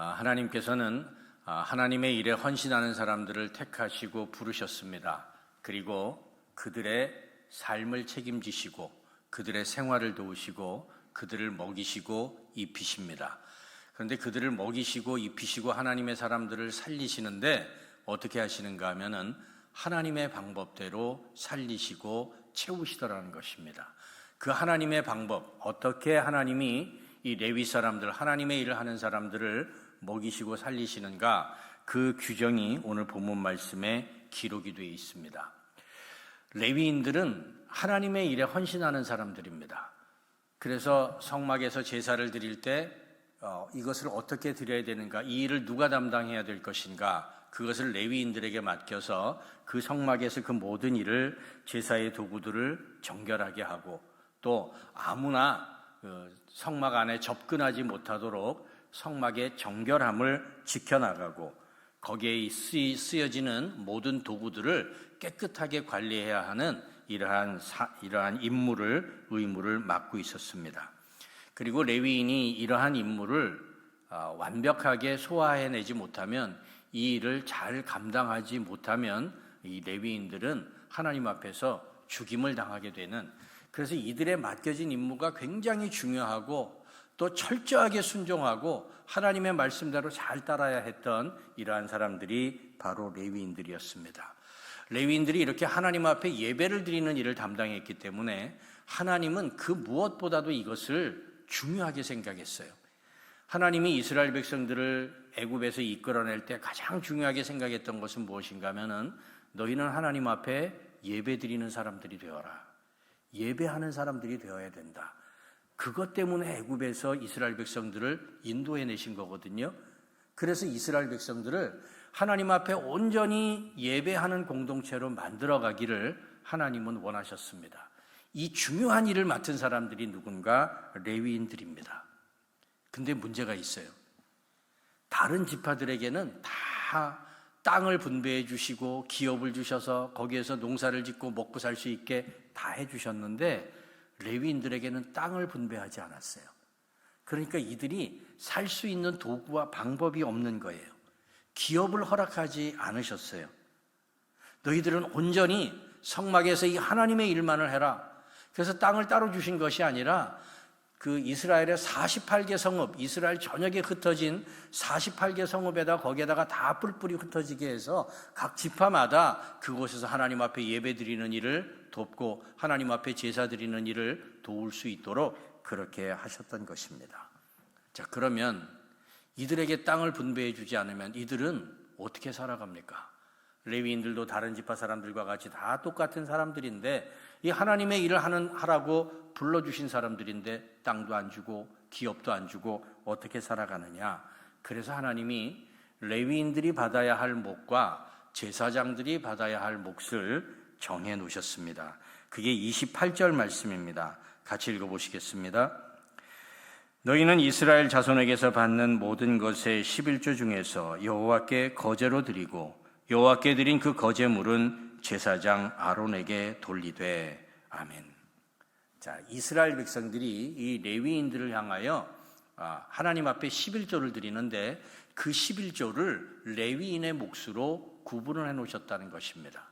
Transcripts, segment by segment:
아, 하나님께서는 아, 하나님의 일에 헌신하는 사람들을 택하시고 부르셨습니다. 그리고 그들의 삶을 책임지시고 그들의 생활을 도우시고 그들을 먹이시고 입히십니다. 그런데 그들을 먹이시고 입히시고 하나님의 사람들을 살리시는데 어떻게 하시는가 하면은 하나님의 방법대로 살리시고 채우시더라는 것입니다. 그 하나님의 방법, 어떻게 하나님이 이 레위 사람들, 하나님의 일을 하는 사람들을 먹이시고 살리시는가 그 규정이 오늘 본문 말씀에 기록이 되어 있습니다. 레위인들은 하나님의 일에 헌신하는 사람들입니다. 그래서 성막에서 제사를 드릴 때 어, 이것을 어떻게 드려야 되는가, 이 일을 누가 담당해야 될 것인가, 그것을 레위인들에게 맡겨서 그 성막에서 그 모든 일을 제사의 도구들을 정결하게 하고 또 아무나 그 성막 안에 접근하지 못하도록 성막의 정결함을 지켜나가고 거기에 쓰여지는 모든 도구들을 깨끗하게 관리해야 하는 이러한 사, 이러한 임무를 의무를 맡고 있었습니다. 그리고 레위인이 이러한 임무를 아, 완벽하게 소화해내지 못하면 이 일을 잘 감당하지 못하면 이 레위인들은 하나님 앞에서 죽임을 당하게 되는 그래서 이들의 맡겨진 임무가 굉장히 중요하고 또 철저하게 순종하고 하나님의 말씀대로 잘 따라야 했던 이러한 사람들이 바로 레위인들이었습니다. 레위인들이 이렇게 하나님 앞에 예배를 드리는 일을 담당했기 때문에 하나님은 그 무엇보다도 이것을 중요하게 생각했어요. 하나님이 이스라엘 백성들을 애굽에서 이끌어낼 때 가장 중요하게 생각했던 것은 무엇인가 하면은 너희는 하나님 앞에 예배 드리는 사람들이 되어라. 예배하는 사람들이 되어야 된다. 그것 때문에 애굽에서 이스라엘 백성들을 인도해 내신 거거든요. 그래서 이스라엘 백성들을 하나님 앞에 온전히 예배하는 공동체로 만들어 가기를 하나님은 원하셨습니다. 이 중요한 일을 맡은 사람들이 누군가 레위인들입니다. 근데 문제가 있어요. 다른 지파들에게는 다 땅을 분배해 주시고 기업을 주셔서 거기에서 농사를 짓고 먹고 살 수 있게 다 해 주셨는데 레위인들에게는 땅을 분배하지 않았어요. 그러니까 이들이 살 수 있는 도구와 방법이 없는 거예요. 기업을 허락하지 않으셨어요. 너희들은 온전히 성막에서 이 하나님의 일만을 해라. 그래서 땅을 따로 주신 것이 아니라 그 이스라엘의 48개 성읍, 이스라엘 전역에 흩어진 48개 성읍에다 거기에다가 다 뿔뿔이 흩어지게 해서 각 지파마다 그곳에서 하나님 앞에 예배 드리는 일을 돕고 하나님 앞에 제사 드리는 일을 도울 수 있도록 그렇게 하셨던 것입니다. 자, 그러면 이들에게 땅을 분배해 주지 않으면 이들은 어떻게 살아갑니까? 레위인들도 다른 지파 사람들과 같이 다 똑같은 사람들인데 이 하나님의 일을 하는 하라고 불러주신 사람들인데 땅도 안 주고 기업도 안 주고 어떻게 살아가느냐. 그래서 하나님이 레위인들이 받아야 할 몫과 제사장들이 받아야 할 몫을 정해 놓으셨습니다. 그게 28절 말씀입니다. 같이 읽어 보시겠습니다. 너희는 이스라엘 자손에게서 받는 모든 것의 11조 중에서 여호와께 거제로 드리고 여호와께 드린 그 거제물은 제사장 아론에게 돌리되 아멘. 자, 이스라엘 백성들이 이 레위인들을 향하여 아, 하나님 앞에 11조를 드리는데 그 11조를 레위인의 몫으로 구분을 해 놓으셨다는 것입니다.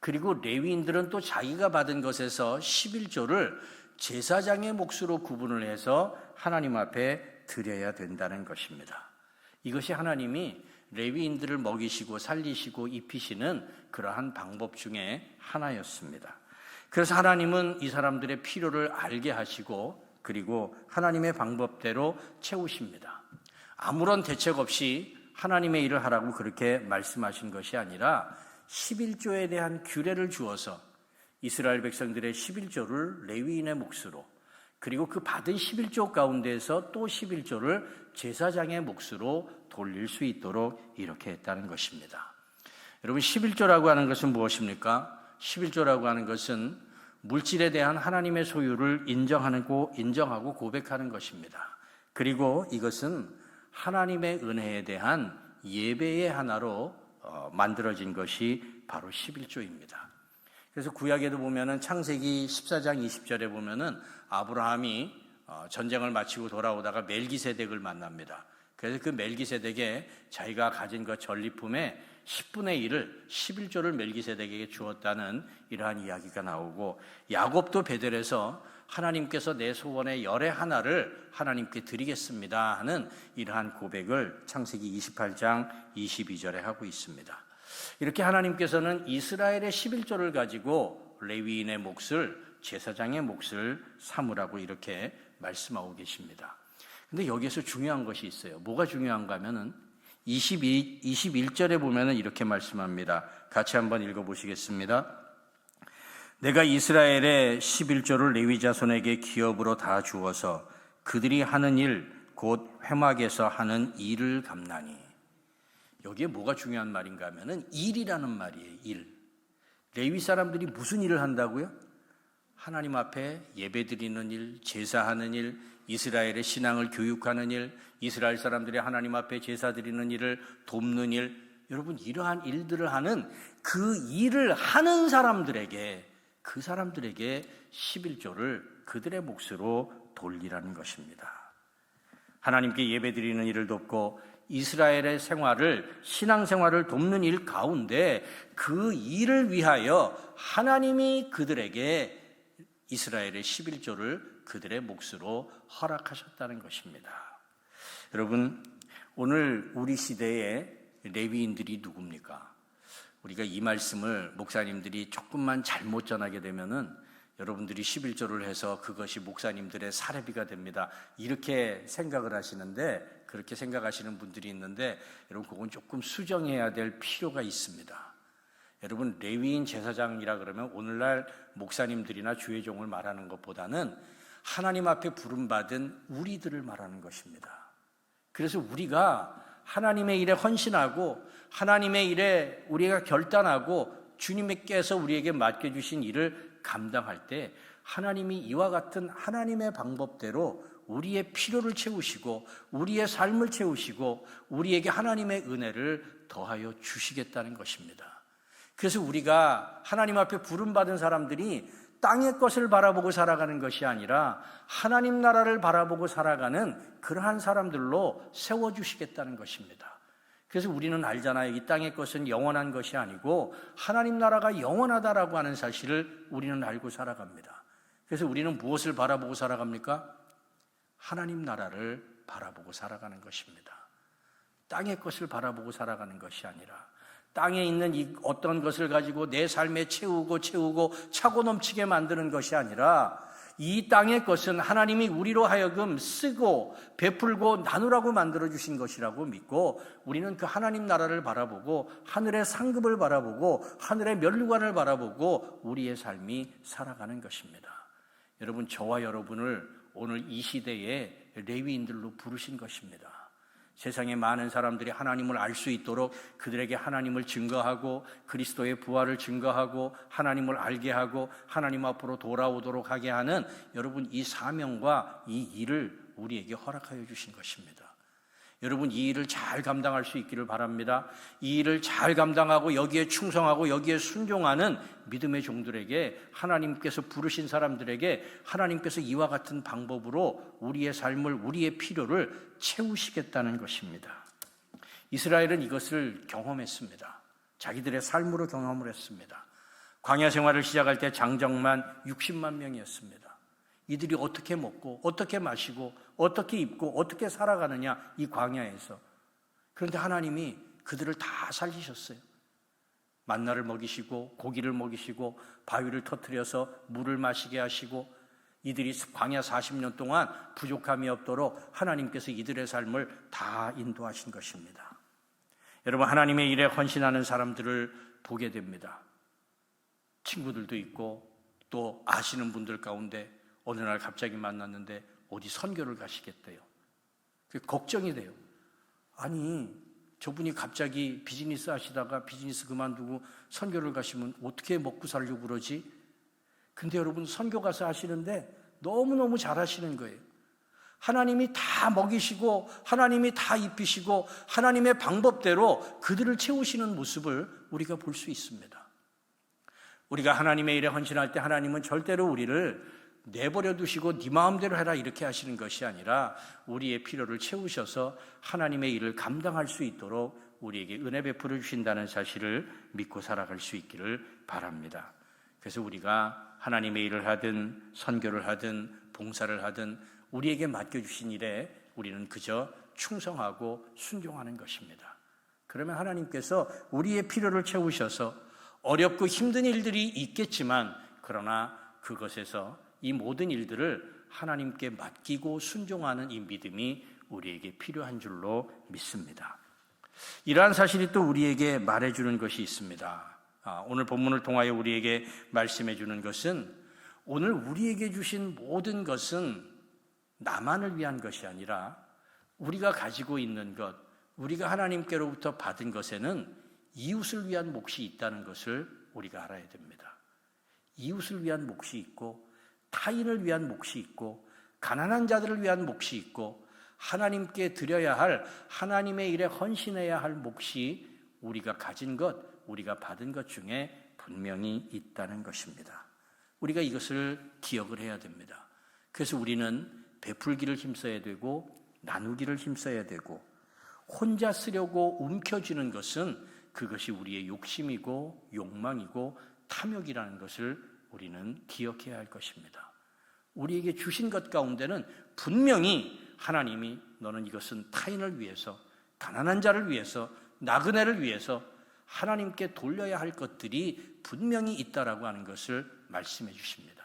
그리고 레위인들은 또 자기가 받은 것에서 11조를 제사장의 몫으로 구분을 해서 하나님 앞에 드려야 된다는 것입니다. 이것이 하나님이 레위인들을 먹이시고 살리시고 입히시는 그러한 방법 중에 하나였습니다. 그래서 하나님은 이 사람들의 필요를 알게 하시고 그리고 하나님의 방법대로 채우십니다. 아무런 대책 없이 하나님의 일을 하라고 그렇게 말씀하신 것이 아니라 11조에 대한 규례를 주어서 이스라엘 백성들의 11조를 레위인의 몫으로 그리고 그 받은 11조 가운데에서 또 11조를 제사장의 몫으로 돌릴 수 있도록 이렇게 했다는 것입니다. 여러분 11조라고 하는 것은 무엇입니까? 11조라고 하는 것은 물질에 대한 하나님의 소유를 인정하고 인정하고 고백하는 것입니다. 그리고 이것은 하나님의 은혜에 대한 예배의 하나로 어, 만들어진 것이 바로 11조입니다. 그래서 구약에도 보면은 창세기 14장 20절에 보면은 아브라함이 어, 전쟁을 마치고 돌아오다가 멜기세덱을 만납니다. 그래서 그 멜기세덱에 자기가 가진 그 전리품의 10분의 1을 11조를 멜기세덱에게 주었다는 이러한 이야기가 나오고 야곱도 베델에서 하나님께서 내 소원의 열의 하나를 하나님께 드리겠습니다 하는 이러한 고백을 창세기 28장 22절에 하고 있습니다. 이렇게 하나님께서는 이스라엘의 11조를 가지고 레위인의 몫을 제사장의 몫을 삼으라고 이렇게 말씀하고 계십니다. 근데 여기에서 중요한 것이 있어요. 뭐가 중요한가 하면은 22, 21절에 보면은 이렇게 말씀합니다. 같이 한번 읽어보시겠습니다. 내가 이스라엘의 11조를 레위 자손에게 기업으로 다 주어서 그들이 하는 일, 곧 회막에서 하는 일을 감나니. 여기에 뭐가 중요한 말인가 하면은 일이라는 말이에요, 일. 레위 사람들이 무슨 일을 한다고요? 하나님 앞에 예배 드리는 일, 제사하는 일, 이스라엘의 신앙을 교육하는 일, 이스라엘 사람들이 하나님 앞에 제사 드리는 일을 돕는 일, 여러분 이러한 일들을 하는 그 일을 하는 사람들에게 그 사람들에게 11조를 그들의 몫으로 돌리라는 것입니다. 하나님께 예배 드리는 일을 돕고 이스라엘의 생활을 신앙 생활을 돕는 일 가운데 그 일을 위하여 하나님이 그들에게 이스라엘의 11조를 그들의 몫으로 허락하셨다는 것입니다. 여러분, 오늘 우리 시대에 레위인들이 누굽니까? 우리가 이 말씀을 목사님들이 조금만 잘못 전하게 되면은 여러분들이 11조를 해서 그것이 목사님들의 사례비가 됩니다. 이렇게 생각을 하시는데 그렇게 생각하시는 분들이 있는데 여러분 그건 조금 수정해야 될 필요가 있습니다. 여러분 레위인 제사장이라 그러면 오늘날 목사님들이나 주의종을 말하는 것보다는 하나님 앞에 부름받은 우리들을 말하는 것입니다. 그래서 우리가 하나님의 일에 헌신하고 하나님의 일에 우리가 결단하고 주님께서 우리에게 맡겨주신 일을 감당할 때 하나님이 이와 같은 하나님의 방법대로 우리의 필요를 채우시고 우리의 삶을 채우시고 우리에게 하나님의 은혜를 더하여 주시겠다는 것입니다. 그래서 우리가 하나님 앞에 부름받은 사람들이 땅의 것을 바라보고 살아가는 것이 아니라 하나님 나라를 바라보고 살아가는 그러한 사람들로 세워주시겠다는 것입니다. 그래서 우리는 알잖아요. 이 땅의 것은 영원한 것이 아니고 하나님 나라가 영원하다라고 하는 사실을 우리는 알고 살아갑니다. 그래서 우리는 무엇을 바라보고 살아갑니까? 하나님 나라를 바라보고 살아가는 것입니다. 땅의 것을 바라보고 살아가는 것이 아니라 땅에 있는 이 어떤 것을 가지고 내 삶에 채우고 채우고 차고 넘치게 만드는 것이 아니라 이 땅의 것은 하나님이 우리로 하여금 쓰고 베풀고 나누라고 만들어 주신 것이라고 믿고 우리는 그 하나님 나라를 바라보고 하늘의 상급을 바라보고 하늘의 면류관을 바라보고 우리의 삶이 살아가는 것입니다. 여러분 저와 여러분을 오늘 이 시대에 레위인들로 부르신 것입니다. 세상에 많은 사람들이 하나님을 알 수 있도록 그들에게 하나님을 증거하고 그리스도의 부활을 증거하고 하나님을 알게 하고 하나님 앞으로 돌아오도록 하게 하는 여러분 이 사명과 이 일을 우리에게 허락하여 주신 것입니다. 여러분 이 일을 잘 감당할 수 있기를 바랍니다. 이 일을 잘 감당하고 여기에 충성하고 여기에 순종하는 믿음의 종들에게 하나님께서 부르신 사람들에게 하나님께서 이와 같은 방법으로 우리의 삶을 우리의 필요를 채우시겠다는 것입니다. 이스라엘은 이것을 경험했습니다. 자기들의 삶으로 경험을 했습니다. 광야 생활을 시작할 때 장정만 60만 명이었습니다. 이들이 어떻게 먹고 어떻게 마시고 어떻게 입고 어떻게 살아가느냐 이 광야에서 그런데 하나님이 그들을 다 살리셨어요. 만나를 먹이시고 고기를 먹이시고 바위를 터뜨려서 물을 마시게 하시고 이들이 광야 40년 동안 부족함이 없도록 하나님께서 이들의 삶을 다 인도하신 것입니다. 여러분 하나님의 일에 헌신하는 사람들을 보게 됩니다. 친구들도 있고 또 아시는 분들 가운데 어느 날 갑자기 만났는데 어디 선교를 가시겠대요. 걱정이 돼요. 아니, 저분이 갑자기 비즈니스 하시다가 비즈니스 그만두고 선교를 가시면 어떻게 먹고 살려고 그러지? 근데 여러분 선교 가서 하시는데 너무너무 잘 하시는 거예요. 하나님이 다 먹이시고 하나님이 다 입히시고 하나님의 방법대로 그들을 채우시는 모습을 우리가 볼 수 있습니다. 우리가 하나님의 일에 헌신할 때 하나님은 절대로 우리를 내버려 두시고 네 마음대로 해라 이렇게 하시는 것이 아니라 우리의 필요를 채우셔서 하나님의 일을 감당할 수 있도록 우리에게 은혜 베풀어 주신다는 사실을 믿고 살아갈 수 있기를 바랍니다. 그래서 우리가 하나님의 일을 하든 선교를 하든 봉사를 하든 우리에게 맡겨 주신 일에 우리는 그저 충성하고 순종하는 것입니다. 그러면 하나님께서 우리의 필요를 채우셔서 어렵고 힘든 일들이 있겠지만 그러나 그것에서 이 모든 일들을 하나님께 맡기고 순종하는 이 믿음이 우리에게 필요한 줄로 믿습니다. 이러한 사실이 또 우리에게 말해주는 것이 있습니다. 아, 오늘 본문을 통하여 우리에게 말씀해 주는 것은 오늘 우리에게 주신 모든 것은 나만을 위한 것이 아니라 우리가 가지고 있는 것, 우리가 하나님께로부터 받은 것에는 이웃을 위한 몫이 있다는 것을 우리가 알아야 됩니다. 이웃을 위한 몫이 있고 타인을 위한 몫이 있고 가난한 자들을 위한 몫이 있고 하나님께 드려야 할 하나님의 일에 헌신해야 할 몫이 우리가 가진 것, 우리가 받은 것 중에 분명히 있다는 것입니다. 우리가 이것을 기억을 해야 됩니다. 그래서 우리는 베풀기를 힘써야 되고 나누기를 힘써야 되고 혼자 쓰려고 움켜쥐는 것은 그것이 우리의 욕심이고 욕망이고 탐욕이라는 것을 우리는 기억해야 할 것입니다. 우리에게 주신 것 가운데는 분명히 하나님이 너는 이것은 타인을 위해서 가난한 자를 위해서 나그네를 위해서 하나님께 돌려야 할 것들이 분명히 있다라고 하는 것을 말씀해 주십니다.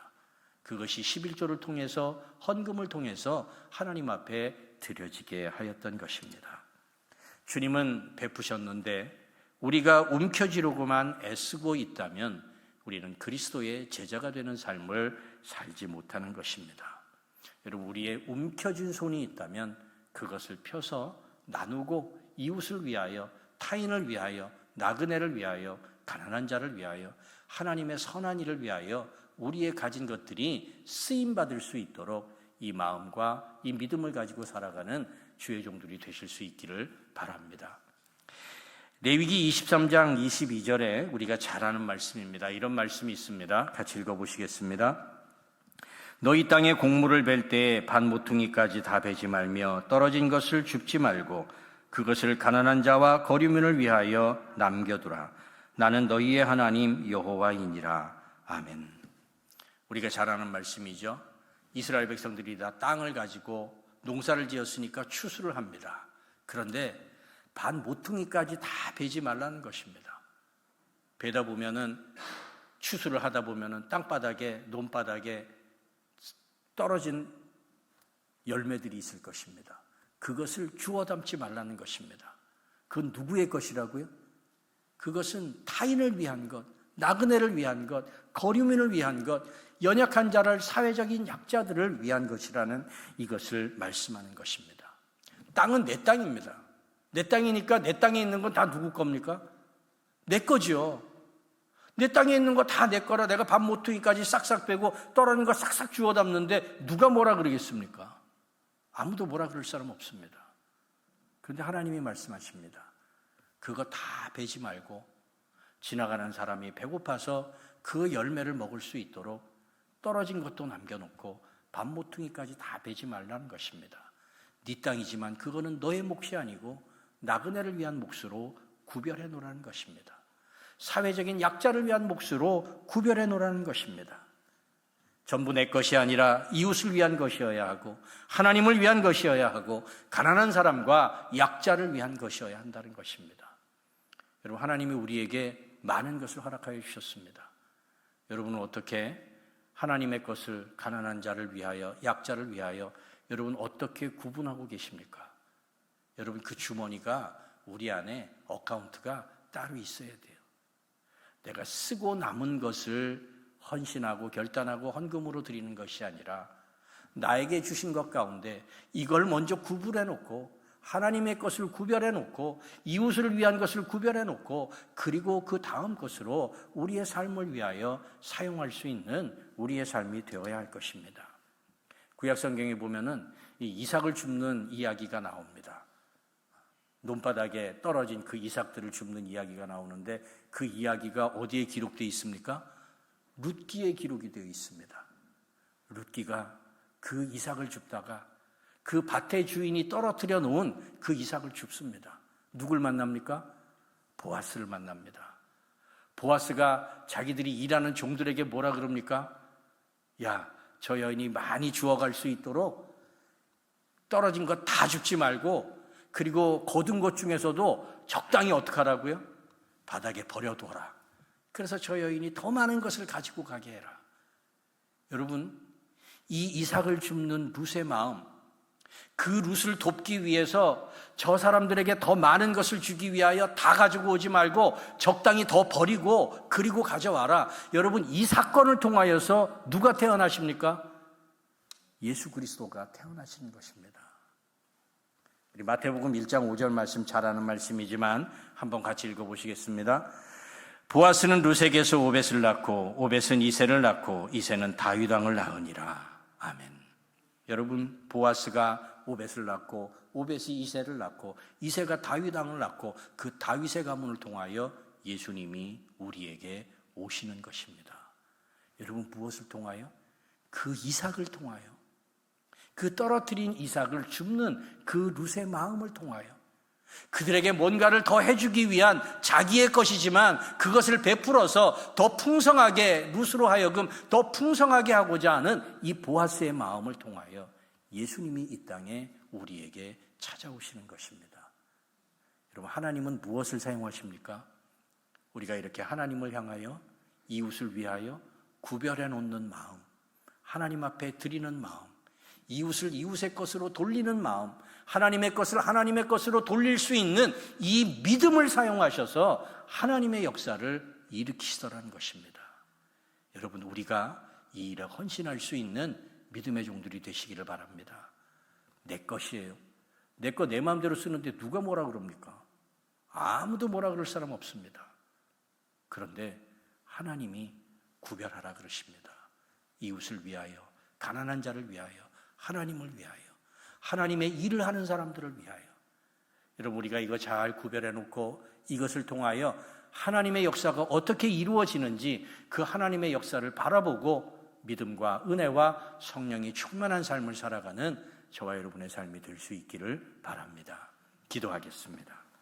그것이 11조를 통해서 헌금을 통해서 하나님 앞에 드려지게 하였던 것입니다. 주님은 베푸셨는데 우리가 움켜쥐려고만 애쓰고 있다면 우리는 그리스도의 제자가 되는 삶을 살지 못하는 것입니다. 여러분, 우리의 움켜쥔 손이 있다면 그것을 펴서 나누고 이웃을 위하여, 타인을 위하여, 나그네를 위하여, 가난한 자를 위하여, 하나님의 선한 일을 위하여 우리의 가진 것들이 쓰임 받을 수 있도록 이 마음과 이 믿음을 가지고 살아가는 주의 종들이 되실 수 있기를 바랍니다. 레위기 23장 22절에 우리가 잘 아는 말씀입니다. 이런 말씀이 있습니다. 같이 읽어보시겠습니다. 너희 땅에 곡물을 벨 때에 반 모퉁이까지 다 베지 말며 떨어진 것을 줍지 말고 그것을 가난한 자와 거류민을 위하여 남겨두라. 나는 너희의 하나님 여호와이니라. 아멘. 우리가 잘 아는 말씀이죠. 이스라엘 백성들이 다 땅을 가지고 농사를 지었으니까 추수를 합니다. 그런데 반 모퉁이까지 다 베지 말라는 것입니다. 베다 보면은 추수를 하다 보면은 땅바닥에 논바닥에 떨어진 열매들이 있을 것입니다. 그것을 주워 담지 말라는 것입니다. 그건 누구의 것이라고요? 그것은 타인을 위한 것, 나그네를 위한 것, 거류민을 위한 것, 연약한 자를 사회적인 약자들을 위한 것이라는 이것을 말씀하는 것입니다. 땅은 내 땅입니다. 내 땅이니까 내 땅에 있는 건 다 누구 겁니까? 내 거죠. 내 땅에 있는 거 다 내 거라 내가 밥 모퉁이까지 싹싹 빼고 떨어진 거 싹싹 주워 담는데 누가 뭐라 그러겠습니까? 아무도 뭐라 그럴 사람 없습니다. 그런데 하나님이 말씀하십니다. 그거 다 베지 말고 지나가는 사람이 배고파서 그 열매를 먹을 수 있도록 떨어진 것도 남겨놓고 밥 모퉁이까지 다 베지 말라는 것입니다. 네 땅이지만 그거는 너의 몫이 아니고 나그네를 위한 몫으로 구별해 놓으라는 것입니다. 사회적인 약자를 위한 몫으로 구별해 놓으라는 것입니다. 전부 내 것이 아니라 이웃을 위한 것이어야 하고 하나님을 위한 것이어야 하고 가난한 사람과 약자를 위한 것이어야 한다는 것입니다. 여러분 하나님이 우리에게 많은 것을 허락하여 주셨습니다. 여러분은 어떻게 하나님의 것을 가난한 자를 위하여 약자를 위하여 여러분 어떻게 구분하고 계십니까? 여러분 그 주머니가 우리 안에 어카운트가 따로 있어야 돼요. 내가 쓰고 남은 것을 헌신하고 결단하고 헌금으로 드리는 것이 아니라 나에게 주신 것 가운데 이걸 먼저 구분해 놓고 하나님의 것을 구별해 놓고 이웃을 위한 것을 구별해 놓고 그리고 그 다음 것으로 우리의 삶을 위하여 사용할 수 있는 우리의 삶이 되어야 할 것입니다. 구약 성경에 보면은 이 이삭을 줍는 이야기가 나옵니다. 논바닥에 떨어진 그 이삭들을 줍는 이야기가 나오는데 그 이야기가 어디에 기록되어 있습니까? 룻기에 기록이 되어 있습니다. 룻기가 그 이삭을 줍다가 그 밭의 주인이 떨어뜨려 놓은 그 이삭을 줍습니다. 누굴 만납니까? 보아스를 만납니다. 보아스가 자기들이 일하는 종들에게 뭐라 그럽니까? 야, 저 여인이 많이 주워갈 수 있도록 떨어진 것 다 줍지 말고 그리고 거둔 것 중에서도 적당히 어떻게 하라고요? 바닥에 버려둬라. 그래서 저 여인이 더 많은 것을 가지고 가게 해라. 여러분, 이 이삭을 줍는 룻의 마음, 그 룻을 돕기 위해서 저 사람들에게 더 많은 것을 주기 위하여 다 가지고 오지 말고 적당히 더 버리고 그리고 가져와라. 여러분, 이 사건을 통하여서 누가 태어나십니까? 예수 그리스도가 태어나시는 것입니다. 우리 마태복음 1장 5절 말씀 잘 아는 말씀이지만 한번 같이 읽어보시겠습니다. 보아스는 루색에서 오벳을 낳고 오벳은 이세를 낳고 이세는 다윗 왕을 낳으니라. 아멘. 여러분 보아스가 오벳을 낳고 오벳이 이세를 낳고 이세가 다윗 왕을 낳고 그 다윗의 가문을 통하여 예수님이 우리에게 오시는 것입니다. 여러분 무엇을 통하여? 그 이삭을 통하여 그 떨어뜨린 이삭을 줍는 그 룻의 마음을 통하여 그들에게 뭔가를 더 해주기 위한 자기의 것이지만 그것을 베풀어서 더 풍성하게 룻으로 하여금 더 풍성하게 하고자 하는 이 보아스의 마음을 통하여 예수님이 이 땅에 우리에게 찾아오시는 것입니다. 여러분 하나님은 무엇을 사용하십니까? 우리가 이렇게 하나님을 향하여 이웃을 위하여 구별해 놓는 마음, 하나님 앞에 드리는 마음, 이웃을 이웃의 것으로 돌리는 마음, 하나님의 것을 하나님의 것으로 돌릴 수 있는 이 믿음을 사용하셔서 하나님의 역사를 일으키시더라는 것입니다. 여러분, 우리가 이 일에 헌신할 수 있는 믿음의 종들이 되시기를 바랍니다. 내 것이에요. 내 거 내 마음대로 쓰는데 누가 뭐라 그럽니까? 아무도 뭐라 그럴 사람 없습니다. 그런데 하나님이 구별하라 그러십니다. 이웃을 위하여, 가난한 자를 위하여, 하나님을 위하여, 하나님의 일을 하는 사람들을 위하여. 여러분, 우리가 이거 잘 구별해 놓고 이것을 통하여 하나님의 역사가 어떻게 이루어지는지 그 하나님의 역사를 바라보고 믿음과 은혜와 성령이 충만한 삶을 살아가는 저와 여러분의 삶이 될 수 있기를 바랍니다. 기도하겠습니다.